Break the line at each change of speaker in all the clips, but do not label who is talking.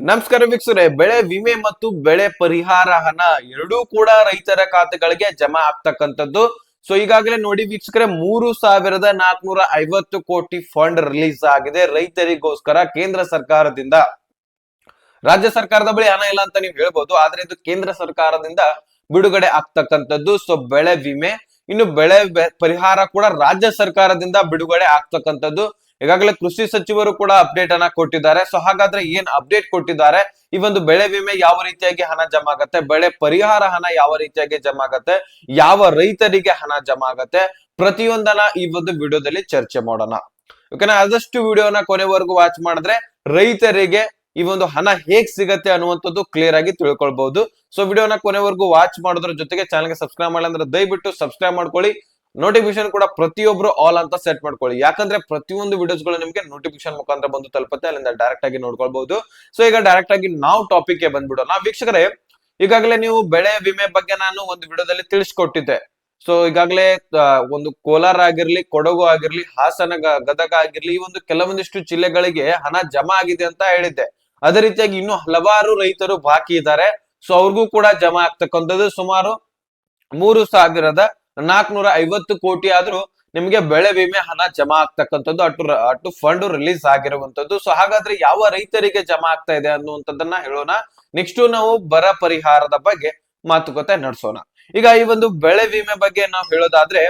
ನಮಸ್ಕಾರ ವೀಕ್ಷರೆ ಬೆಳೆ ವಿಮೆ ಮತ್ತು ಬೆಳೆ ಪರಿಹಾರ ಹಣ ಎರಡೂ ಕೂಡ ರೈತರ ಖಾತೆಗಳಿಗೆ ಜಮಾ ಆಗ್ತಕ್ಕಂಥದ್ದು. ಸೊ ಈಗಾಗಲೇ ನೋಡಿ ವೀಕ್ಷಕರೇ, ಮೂರು ಸಾವಿರದ ನಾಲ್ಕನೂರ ಐವತ್ತು ಕೋಟಿ ಫಂಡ್ ರಿಲೀಸ್ ಆಗಿದೆ. ರೈತರಿಗೋಸ್ಕರ ಕೇಂದ್ರ ಸರ್ಕಾರದಿಂದ. ರಾಜ್ಯ ಸರ್ಕಾರದ ಬಳಿ ಹಣ ಇಲ್ಲ ಅಂತ ನೀವು ಹೇಳ್ಬೋದು, ಆದ್ರೆ ಇದು ಕೇಂದ್ರ ಸರ್ಕಾರದಿಂದ ಬಿಡುಗಡೆ ಆಗ್ತಕ್ಕಂಥದ್ದು. ಸೊ ಬೆಳೆ ವಿಮೆ, ಇನ್ನು ಬೆಳೆ ಪರಿಹಾರ ಕೂಡ ರಾಜ್ಯ ಸರ್ಕಾರದಿಂದ ಬಿಡುಗಡೆ ಆಗ್ತಕ್ಕಂಥದ್ದು. ಈಗಾಗಲೇ ಕೃಷಿ ಸಚಿವರು ಕೂಡ ಅಪ್ಡೇಟ್ ಅನ್ನ ಕೊಟ್ಟಿದ್ದಾರೆ. ಸೊ ಹಾಗಾದ್ರೆ ಏನ್ ಅಪ್ಡೇಟ್ ಕೊಟ್ಟಿದ್ದಾರೆ? ಈ ಒಂದು ಬೆಳೆ ವಿಮೆ ಯಾವ ರೀತಿಯಾಗಿ ಹಣ ಜಮಾ ಆಗತ್ತೆ? ಬೆಳೆ ಪರಿಹಾರ ಹಣ ಯಾವ ರೀತಿಯಾಗಿ ಜಮಾ ಆಗತ್ತೆ? ಯಾವ ರೈತರಿಗೆ ಹಣ ಜಮಾ ಆಗತ್ತೆ? ಪ್ರತಿಯೊಂದನ್ನ ಈ ಒಂದು ವಿಡಿಯೋದಲ್ಲಿ ಚರ್ಚೆ ಮಾಡೋಣ. ಓಕೆನಾ ಆದಷ್ಟು ವಿಡಿಯೋನ ಕೊನೆವರೆಗೂ ವಾಚ್ ಮಾಡಿದ್ರೆ ರೈತರಿಗೆ ಈ ಒಂದು ಹಣ ಹೇಗ್ ಸಿಗತ್ತೆ ಅನ್ನುವಂಥದ್ದು ಕ್ಲಿಯರ್ ಆಗಿ ತಿಳ್ಕೊಳ್ಬಹುದು. ಸೊ ವಿಡಿಯೋನ ಕೊನೆವರೆಗೂ ವಾಚ್ ಮಾಡೋದ್ರ ಜೊತೆಗೆ ಚಾನಲ್ಗೆ ಸಬ್ಸ್ಕ್ರೈಬ್ ಮಾಡಿಲ್ಲ ಅಂದ್ರೆ ದಯವಿಟ್ಟು ಸಬ್ಸ್ಕ್ರೈಬ್ ಮಾಡ್ಕೊಳ್ಳಿ. ನೋಟಿಫಿಕೇಶನ್ ಕೂಡ ಪ್ರತಿಯೊಬ್ರು ಆಲ್ ಅಂತ ಸೆಟ್ ಮಾಡ್ಕೊಳ್ಳಿ. ಯಾಕಂದ್ರೆ ಪ್ರತಿಯೊಂದು ವಿಡಿಯೋಸ್ಗಳು ನಿಮಗೆ ನೋಟಿಫಿಕೇಶನ್ ಮುಖಾಂತರ ಬಂದು ತಲುಪುತ್ತೆ. ಅಲ್ಲಿಂದ ಡೈರೆಕ್ಟ್ ಆಗಿ ನೋಡ್ಕೊಳ್ಬಹುದು. ಸೊ ಈಗ ಡೈರೆಕ್ಟ್ ಆಗಿ ನಾವು ಟಾಪಿಕ್ಗೆ ಬಂದ್ಬಿಡೋಣ. ವೀಕ್ಷಕರೇ, ಈಗಾಗಲೇ ನೀವು ಬೆಳೆ ವಿಮೆ ಬಗ್ಗೆ ನಾನು ಒಂದು ವಿಡಿಯೋದಲ್ಲಿ ತಿಳಿಸ್ಕೊಟ್ಟಿದ್ದೆ. ಸೊ ಈಗಾಗಲೇ ಒಂದು ಕೋಲಾರ ಆಗಿರ್ಲಿ, ಕೊಡಗು ಆಗಿರ್ಲಿ, ಹಾಸನ ಗದಗ ಆಗಿರ್ಲಿ, ಈ ಒಂದು ಕೆಲವೊಂದಿಷ್ಟು ಜಿಲ್ಲೆಗಳಿಗೆ ಹಣ ಜಮಾ ಆಗಿದೆ ಅಂತ ಹೇಳಿದ್ದೆ. ಅದೇ ರೀತಿಯಾಗಿ ಇನ್ನು ಹಲವಾರು ರೈತರು ಬಾಕಿ ಇದ್ದಾರೆ. ಸೊ ಅವ್ರಿಗೂ ಕೂಡ ಜಮಾ ಆಗ್ತಕ್ಕಂಥದ್ದು ಸುಮಾರು ಮೂರು ಸಾವಿರದ ನಾಲ್ಕನೂರ ಐವತ್ತು ಕೋಟಿ ಆದ್ರೂ ನಿಮಗೆ ಬೆಳೆ ವಿಮೆ ಹಣ ಜಮಾ ಆಗ್ತಕ್ಕಂಥದ್ದು ಅಟು ಅಟು ಫಂಡ್ ರಿಲೀಸ್ ಆಗಿರುವಂತದ್ದು ಸೊ ಹಾಗಾದ್ರೆ ಯಾವ ರೈತರಿಗೆ ಜಮಾ ಆಗ್ತಾ ಇದೆ ಅನ್ನುವಂಥದ್ದನ್ನ ಹೇಳೋಣ. ನೆಕ್ಸ್ಟ್ ನಾವು ಬರ ಪರಿಹಾರದ ಬಗ್ಗೆ ಮಾತುಕತೆ ನಡೆಸೋಣ. ಈಗ ಈ ಒಂದು ಬೆಳೆ ವಿಮೆ ಬಗ್ಗೆ ನಾವು ಹೇಳೋದಾದ್ರೆ,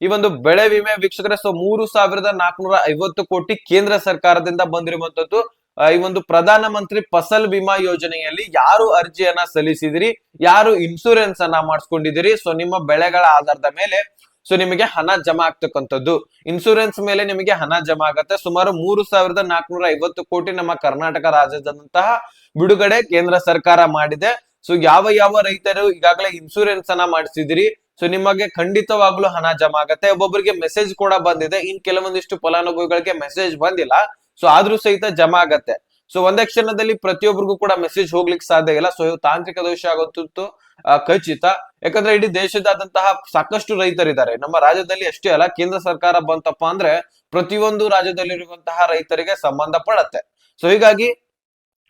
ಈ ಒಂದು ಬೆಳೆ ವಿಮೆ ವೀಕ್ಷಕರೇ ಸೊ ಮೂರು ಸಾವಿರದ ನಾಲ್ಕನೂರ ಐವತ್ತು ಕೋಟಿ ಕೇಂದ್ರ ಸರ್ಕಾರದಿಂದ ಬಂದಿರುವಂತದ್ದು ಈ ಒಂದು ಪ್ರಧಾನ ಮಂತ್ರಿ ಫಸಲ್ ಬಿಮಾ ಯೋಜನೆಯಲ್ಲಿ ಯಾರು ಅರ್ಜಿಯನ್ನ ಸಲ್ಲಿಸಿದಿರಿ? ಯಾರು ಇನ್ಸೂರೆನ್ಸ್ ಅನ್ನ ಮಾಡಿಸ್ಕೊಂಡಿದ್ದೀರಿ ಸೊ ನಿಮ್ಮ ಬೆಳೆಗಳ ಆಧಾರದ ಮೇಲೆ ಸೊ ನಿಮಗೆ ಹಣ ಜಮಾ ಆಗ್ತಕ್ಕಂಥದ್ದು. ಇನ್ಸೂರೆನ್ಸ್ ಮೇಲೆ ನಿಮಗೆ ಹಣ ಜಮಾ ಆಗತ್ತೆ. ಸುಮಾರು ಮೂರು ಸಾವಿರದ ನಾಲ್ಕನೂರ ಐವತ್ತು ಕೋಟಿ ನಮ್ಮ ಕರ್ನಾಟಕ ರಾಜ್ಯದಂತಹ ಬಿಡುಗಡೆ ಕೇಂದ್ರ ಸರ್ಕಾರ ಮಾಡಿದೆ. ಸೊ ಯಾವ ಯಾವ ರೈತರು ಈಗಾಗಲೇ ಇನ್ಸೂರೆನ್ಸ್ ಅನ್ನ ಮಾಡಿಸಿದಿರಿ? ಸೊ ನಿಮಗೆ ಖಂಡಿತವಾಗ್ಲೂ ಹಣ ಜಮಾ ಆಗತ್ತೆ. ಒಬ್ಬೊಬ್ಬರಿಗೆ ಮೆಸೇಜ್ ಕೂಡ ಬಂದಿದೆ. ಇನ್ ಕೆಲವೊಂದಿಷ್ಟು ಫಲಾನುಭವಿಗಳಿಗೆ ಮೆಸೇಜ್ ಬಂದಿಲ್ಲ. ಸೊ ಆದ್ರೂ ಸಹಿತ ಜಮಾ ಆಗತ್ತೆ. ಸೊ ಒಂದೇ ಕ್ಷಣದಲ್ಲಿ ಪ್ರತಿಯೊಬ್ಬರಿಗೂ ಕೂಡ ಮೆಸೇಜ್ ಹೋಗ್ಲಿಕ್ಕೆ ಸಾಧ್ಯ ಇಲ್ಲ. ಸೊ ತಾಂತ್ರಿಕ ದೋಷ ಆಗುತ್ತಿತ್ತು ಖಚಿತ. ಯಾಕಂದ್ರೆ ಇಡೀ ದೇಶದಾದಂತಹ ಸಾಕಷ್ಟು ರೈತರಿದ್ದಾರೆ. ನಮ್ಮ ರಾಜ್ಯದಲ್ಲಿ ಅಷ್ಟೇ ಅಲ್ಲ, ಕೇಂದ್ರ ಸರ್ಕಾರ ಬಂತಪ್ಪ ಅಂದ್ರೆ ಪ್ರತಿಯೊಂದು ರಾಜ್ಯದಲ್ಲಿರುವಂತಹ ರೈತರಿಗೆ ಸಂಬಂಧ ಪಡತ್ತೆ. ಸೊ ಹೀಗಾಗಿ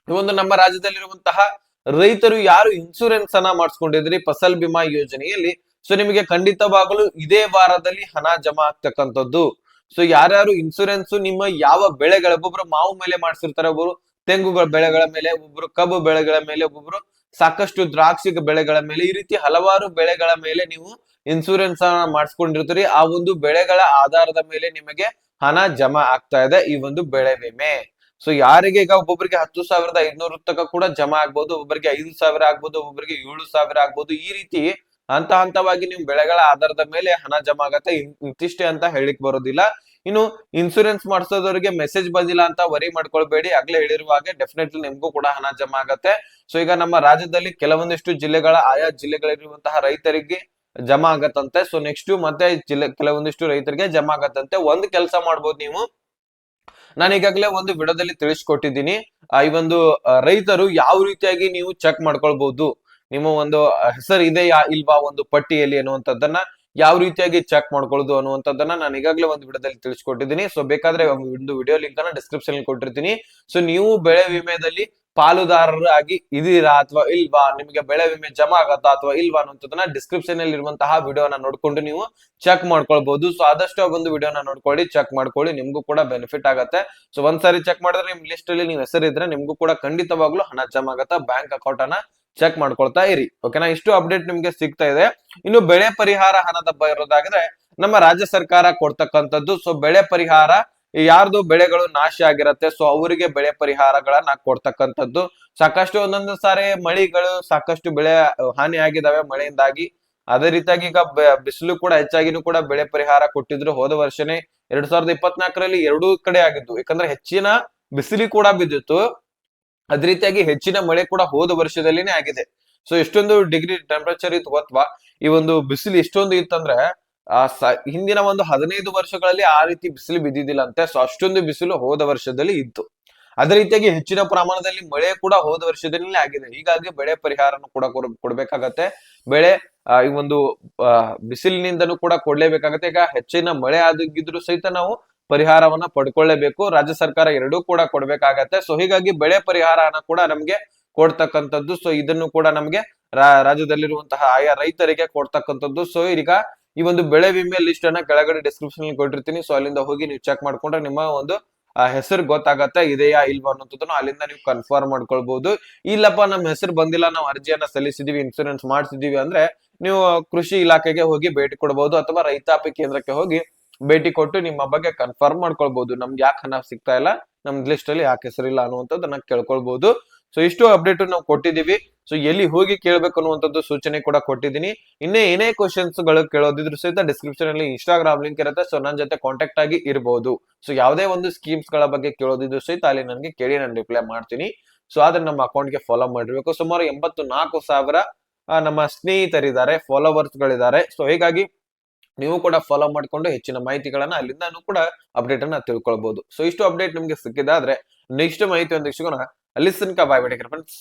ಈ ಒಂದು ನಮ್ಮ ರಾಜ್ಯದಲ್ಲಿರುವಂತಹ ರೈತರು ಯಾರು ಇನ್ಸೂರೆನ್ಸ್ ಅನ್ನ ಮಾಡಿಸ್ಕೊಂಡಿದ್ರಿ? ಫಸಲ್ ಬಿಮಾ ಯೋಜನೆಯಲ್ಲಿ. ಸೊ ನಿಮಗೆ ಖಂಡಿತವಾಗಲು ಇದೇ ವಾರದಲ್ಲಿ ಹಣ ಜಮಾ ಆಗ್ತಕ್ಕಂಥದ್ದು. ಸೊ ಯಾರ್ಯಾರು ಇನ್ಸೂರೆನ್ಸ್ ನಿಮ್ಮ ಯಾವ ಬೆಳೆಗಳ, ಒಬ್ಬೊಬ್ರು ಮಾವು ಮೇಲೆ ಮಾಡಿಸಿರ್ತಾರೆ ಒಬ್ಬರು ತೆಂಗುಗಳ ಬೆಳೆಗಳ ಮೇಲೆ ಒಬ್ಬರು ಕಬ್ಬು ಬೆಳೆಗಳ ಮೇಲೆ, ಒಬ್ಬೊಬ್ರು ಸಾಕಷ್ಟು ದ್ರಾಕ್ಷಿ ಬೆಳೆಗಳ ಮೇಲೆ, ಈ ರೀತಿ ಹಲವಾರು ಬೆಳೆಗಳ ಮೇಲೆ ನೀವು ಇನ್ಸೂರೆನ್ಸ್ ಮಾಡಿಸ್ಕೊಂಡಿರ್ತೀರಿ. ಆ ಒಂದು ಬೆಳೆಗಳ ಆಧಾರದ ಮೇಲೆ ನಿಮಗೆ ಹಣ ಜಮಾ ಆಗ್ತಾ ಇದೆ, ಈ ಒಂದು ಬೆಳೆ ವಿಮೆ. ಸೊ ಯಾರಿಗೆ ಈಗ ಒಬ್ಬೊಬ್ಬರಿಗೆ ಹತ್ತು ಸಾವಿರದ ಐದ್ನೂರು ತನಕ ಕೂಡ ಜಮಾ ಆಗ್ಬೋದು ಒಬ್ಬರಿಗೆ ಐದು ಸಾವಿರ ಆಗ್ಬೋದು ಒಬ್ಬರಿಗೆ ಏಳು ಸಾವಿರ ಆಗ್ಬೋದು, ಈ ರೀತಿ ಹಂತ ಹಂತವಾಗಿ ನೀವು ಬೆಳೆಗಳ ಆಧಾರದ ಮೇಲೆ ಹಣ ಜಮಾ ಆಗತ್ತೆ ಇಂತಿಷ್ಟೇ ಅಂತ ಹೇಳಿಕ್ ಬರೋದಿಲ್ಲ. ಇನ್ನು ಇನ್ಸೂರೆನ್ಸ್ ಮಾಡಿಸೋದವ್ರಿಗೆ ಮೆಸೇಜ್ ಬಂದಿಲ್ಲ ಅಂತ ವರಿ ಮಾಡ್ಕೊಳ್ಬೇಡಿ. ಆಗ್ಲೇ ಹೇಳಿರುವ ಹಾಗೆ ಡೆಫಿನೆಟ್ಲಿ ನಿಮ್ಗೂ ಕೂಡ ಹಣ ಜಮಾ ಆಗತ್ತೆ ಸೊ ಈಗ ನಮ್ಮ ರಾಜ್ಯದಲ್ಲಿ ಕೆಲವೊಂದಿಷ್ಟು ಜಿಲ್ಲೆಗಳ, ಆಯಾ ಜಿಲ್ಲೆಗಳಿರುವಂತಹ ರೈತರಿಗೆ ಜಮಾ ಆಗತ್ತಂತೆ ಸೊ ನೆಕ್ಸ್ಟ್ ಮತ್ತೆ ಜಿಲ್ಲೆ, ಕೆಲವೊಂದಿಷ್ಟು ರೈತರಿಗೆ ಜಮಾ ಆಗತ್ತಂತೆ ಒಂದ್ ಕೆಲಸ ಮಾಡ್ಬೋದು ನೀವು. ನಾನು ಈಗಾಗಲೇ ಒಂದು ವಿಡಿಯೋದಲ್ಲಿ ತಿಳಿಸ್ಕೊಟ್ಟಿದ್ದೀನಿ. ಈ ಒಂದು ರೈತರು ಯಾವ ರೀತಿಯಾಗಿ ನೀವು ಚೆಕ್ ಮಾಡ್ಕೊಳ್ಬಹುದು ನಿಮ್ಮ ಒಂದು ಹೆಸರು ಇದೆಯಾ ಇಲ್ವಾ ಒಂದು ಪಟ್ಟಿಯಲ್ಲಿ ಅನ್ನುವಂಥದ್ದನ್ನ ಯಾವ ರೀತಿಯಾಗಿ ಚೆಕ್ ಮಾಡ್ಕೊಳ್ಳೋದು ಅನ್ನುವಂಥದ್ದನ್ನ ನಾನು ಈಗಾಗಲೇ ಒಂದು ವಿಡಿಯೋದಲ್ಲಿ ತಿಳಿಸ್ಕೊಟ್ಟಿದ್ದೀನಿ. ಸೊ ಬೇಕಾದ್ರೆ ಒಂದು ವಿಡಿಯೋ ಲಿಂಕ್ ಅನ್ನ ಡಿಸ್ಕ್ರಿಪ್ಷನ್ ಕೊಟ್ಟಿರ್ತೀನಿ. ಸೊ ನೀವು ಬೆಳೆ ವಿಮೆದಲ್ಲಿ ಪಾಲುದಾರರಾಗಿ ಇದೀರಾ ಅಥವಾ ಇಲ್ವಾ? ನಿಮಗೆ ಬೆಳೆ ವಿಮೆ ಜಮಾ ಆಗತ್ತಾ ಅಥವಾ ಇಲ್ವಾ ಅನ್ನೋದನ್ನ ಡಿಸ್ಕ್ರಿಪ್ಷನ್ ಅಲ್ಲಿ ಇರುವಂತಹ ವಿಡಿಯೋನ ನೋಡ್ಕೊಂಡು ನೀವು ಚೆಕ್ ಮಾಡ್ಕೊಳ್ಬಹುದು ಸೊ ಆದಷ್ಟು ಒಂದು ವಿಡಿಯೋನ ನೋಡ್ಕೊಳ್ಳಿ ಚೆಕ್ ಮಾಡ್ಕೊಳ್ಳಿ, ನಿಮ್ಗೂ ಕೂಡ ಬೆನಿಫಿಟ್ ಆಗತ್ತೆ. ಸೊ ಒಂದ್ಸಾರಿ ಚೆಕ್ ಮಾಡಿದ್ರೆ ನಿಮ್ ಲಿಸ್ಟ್ ಅಲ್ಲಿ ನೀವು ಹೆಸರಿದ್ರೆ ನಿಮ್ಗೂ ಕೂಡ ಖಂಡಿತವಾಗ್ಲೂ ಹಣ ಜಮಾ ಆಗತ್ತಾ. ಬ್ಯಾಂಕ್ ಅಕೌಂಟ್ ಅನ್ನ ಚೆಕ್ ಮಾಡ್ಕೊಳ್ತಾ ಇರಿ. ಓಕೆನಾ ಇಷ್ಟು ಅಪ್ಡೇಟ್ ನಿಮ್ಗೆ ಸಿಗ್ತಾ ಇದೆ. ಇನ್ನು ಬೆಳೆ ಪರಿಹಾರ ಹಣದ ಇರೋದಾಗಿದ್ರೆ ನಮ್ಮ ರಾಜ್ಯ ಸರ್ಕಾರ ಕೊಡ್ತಕ್ಕಂಥದ್ದು ಸೊ ಬೆಳೆ ಪರಿಹಾರ, ಯಾರ್ದು ಬೆಳೆಗಳು ನಾಶ ಆಗಿರತ್ತೆ ಸೊ ಅವರಿಗೆ ಬೆಳೆ ಪರಿಹಾರಗಳನ್ನ ಕೊಡ್ತಕ್ಕಂಥದ್ದು. ಸಾಕಷ್ಟು ಒಂದೊಂದು ಸಾರಿ ಮಳಿಗಳು ಸಾಕಷ್ಟು ಬೆಳೆ ಹಾನಿ ಆಗಿದಾವೆ ಮಳೆಯಿಂದಾಗಿ. ಅದೇ ರೀತಿಯಾಗಿ ಈಗ ಬಿಸಿಲು ಕೂಡ ಹೆಚ್ಚಾಗಿನೂ ಕೂಡ ಬೆಳೆ ಪರಿಹಾರ ಕೊಟ್ಟಿದ್ರು ಹೋದ ವರ್ಷನೇ. ಎರಡ್ ಸಾವಿರದ ಇಪ್ಪತ್ನಾಲ್ಕರಲ್ಲಿ ಎರಡೂ ಕಡೆ ಆಗಿದ್ದು. ಯಾಕಂದ್ರೆ ಹೆಚ್ಚಿನ ಬಿಸಿಲಿ ಕೂಡ ಬಿದ್ದಿತ್ತು. ಅದೇ ರೀತಿಯಾಗಿ ಹೆಚ್ಚಿನ ಮಳೆ ಕೂಡ ಹೋದ ವರ್ಷದಲ್ಲಿನೇ ಆಗಿದೆ. ಸೊ ಎಷ್ಟೊಂದು ಡಿಗ್ರಿ ಟೆಂಪರೇಚರ್ ಇತ್ತು ಅಥವಾ ಈ ಒಂದು ಬಿಸಿಲು ಎಷ್ಟೊಂದು ಇತ್ತಂದ್ರೆ, ಆ ಹಿಂದಿನ ಒಂದು ಹದಿನೈದು ವರ್ಷಗಳಲ್ಲಿ ಆ ರೀತಿ ಬಿಸಿಲು ಬಿದ್ದಿದ್ದಿಲ್ಲ ಅಂತೆ. ಸೊ ಅಷ್ಟೊಂದು ಬಿಸಿಲು ಹೋದ ವರ್ಷದಲ್ಲಿ ಇತ್ತು. ಅದೇ ರೀತಿಯಾಗಿ ಹೆಚ್ಚಿನ ಪ್ರಮಾಣದಲ್ಲಿ ಮಳೆ ಕೂಡ ಹೋದ ವರ್ಷದಲ್ಲಿ ಆಗಿದೆ. ಹೀಗಾಗಿ ಬೆಳೆ ಪರಿಹಾರನು ಕೂಡ ಕೊಡ್- ಕೊಡ್ಬೇಕಾಗತ್ತೆ. ಬೆಳೆ ಈ ಒಂದು ಬಿಸಿಲಿನಿಂದನೂ ಕೂಡ ಕೊಡ್ಲೇಬೇಕಾಗತ್ತೆ. ಈಗ ಹೆಚ್ಚಿನ ಮಳೆ ಆಗಿದ್ರು ಸಹಿತ ನಾವು ಪರಿಹಾರವನ್ನ ಪಡ್ಕೊಳ್ಳೇಬೇಕು. ರಾಜ್ಯ ಸರ್ಕಾರ ಎರಡೂ ಕೂಡ ಕೊಡ್ಬೇಕಾಗತ್ತೆ. ಸೊ ಹೀಗಾಗಿ ಬೆಳೆ ಪರಿಹಾರ ಹಣ ಕೂಡ ನಮ್ಗೆ ಕೊಡ್ತಕ್ಕಂಥದ್ದು. ಸೊ ಇದನ್ನು ಕೂಡ ನಮ್ಗೆ ರಾಜ್ಯದಲ್ಲಿರುವಂತಹ ಆಯಾ ರೈತರಿಗೆ ಕೊಡ್ತಕ್ಕಂಥದ್ದು. ಸೊ ಈಗ ಈ ಒಂದು ಬೆಳೆ ವಿಮೆ ಲಿಸ್ಟ್ ಅನ್ನ ಕೆಳಗಡೆ ಡಿಸ್ಕ್ರಿಪ್ಷನ್ ಅಲ್ಲಿ ಕೊಟ್ಟಿರ್ತೀನಿ. ಸೊ ಅಲ್ಲಿಂದ ಹೋಗಿ ನೀವು ಚೆಕ್ ಮಾಡ್ಕೊಂಡ್ರೆ ನಿಮ್ಮ ಒಂದು ಹೆಸರು ಗೊತ್ತಾಗತ್ತೆ. ಇದೆಯಾ ಇಲ್ವಾ ಅನ್ನೋದನ್ನು ಅಲ್ಲಿಂದ ನೀವು ಕನ್ಫರ್ಮ್ ಮಾಡ್ಕೊಳ್ಬಹುದು ಇಲ್ಲಪ್ಪ, ನಮ್ಮ ಹೆಸರು ಬಂದಿಲ್ಲ. ನಾವು ಅರ್ಜಿಯನ್ನ ಸಲ್ಲಿಸಿದೀವಿ ಇನ್ಸೂರೆನ್ಸ್ ಮಾಡಿಸಿದೀವಿ ಅಂದ್ರೆ ನೀವು ಕೃಷಿ ಇಲಾಖೆಗೆ ಹೋಗಿ ಭೇಟಿ ಕೊಡಬಹುದು ಅಥವಾ ರೈತಾಪಿ ಕೇಂದ್ರಕ್ಕೆ ಹೋಗಿ ಭೇಟಿ ಕೊಟ್ಟು ನಿಮ್ಮ ಬಗ್ಗೆ ಕನ್ಫರ್ಮ್ ಮಾಡ್ಕೊಳ್ಬಹುದು ನಮ್ಗೆ ಯಾಕೆ ಹಣ ಸಿಗ್ತಾ ಇಲ್ಲ? ನಮ್ ಲಿಸ್ಟ್ ಅಲ್ಲಿ ಯಾಕೆ ಹೆಸರಿಲ್ಲ ಅನ್ನುವಂಥದ್ದನ್ನ ಕೇಳ್ಕೊಳ್ಬಹುದು ಸೊ ಇಷ್ಟು ಅಪ್ಡೇಟ್ ನಾವು ಕೊಟ್ಟಿದೀವಿ ಸೊ ಎಲ್ಲಿ ಹೋಗಿ ಕೇಳ್ಬೇಕು ಅನ್ನುವಂಥದ್ದು ಸೂಚನೆ ಕೂಡ ಕೊಟ್ಟಿದ್ದೀನಿ. ಇನ್ನೇ ಏನೇ ಕ್ವಶನ್ಸ್ಗಳು ಕೇಳೋದಿದ್ರು ಸಹಿತ ಡಿಸ್ಕ್ರಿಪ್ಷನ್ ಅಲ್ಲಿ ಇನ್ಸ್ಟಾಗ್ರಾಮ್ ಲಿಂಕ್ ಇರುತ್ತೆ. ಸೊ ನನ್ನ ಜೊತೆ ಕಾಂಟ್ಯಾಕ್ಟ್ ಆಗಿ ಇರಬಹುದು ಸೊ ಯಾವುದೇ ಒಂದು ಸ್ಕೀಮ್ಸ್ಗಳ ಬಗ್ಗೆ ಕೇಳೋದಿದ್ರು ಸಹಿತ ಅಲ್ಲಿ ನನಗೆ ಕೇಳಿ ನಾನು ರಿಪ್ಲೈ ಮಾಡ್ತೀನಿ. ಸೊ ಆದ್ರೆ ನಮ್ಮ ಅಕೌಂಟ್ಗೆ ಫಾಲೋ ಮಾಡಿರ್ಬೇಕು. ಸುಮಾರು ಎಂಬತ್ತು ನಾಲ್ಕು ಸಾವಿರ ನಮ್ಮ ಸ್ನೇಹಿತರಿದ್ದಾರೆ ಫಾಲೋವರ್ಸ್ ಗಳಿದ್ದಾರೆ. ಸೊ ಹೀಗಾಗಿ ನೀವು ಕೂಡ ಫಾಲೋ ಮಾಡ್ಕೊಂಡು ಹೆಚ್ಚಿನ ಮಾಹಿತಿಗಳನ್ನ ಅಲ್ಲಿಂದ ಕೂಡ ಅಪ್ಡೇಟ್ ಅನ್ನ ತಿಳ್ಕೊಳ್ಬಹುದು ಸೊ ಇಷ್ಟು ಅಪ್ಡೇಟ್ ನಿಮ್ಗೆ ಸಿಕ್ಕಿದಾದ್ರೆ ನೆಕ್ಸ್ಟ್ ಮಾಹಿತಿ ಒಂದು ಸಿಗೋಣ ಅಲ್ಲಿ ತನಕ ಬಾಯ್ ಫ್ರೆಂಡ್ಸ್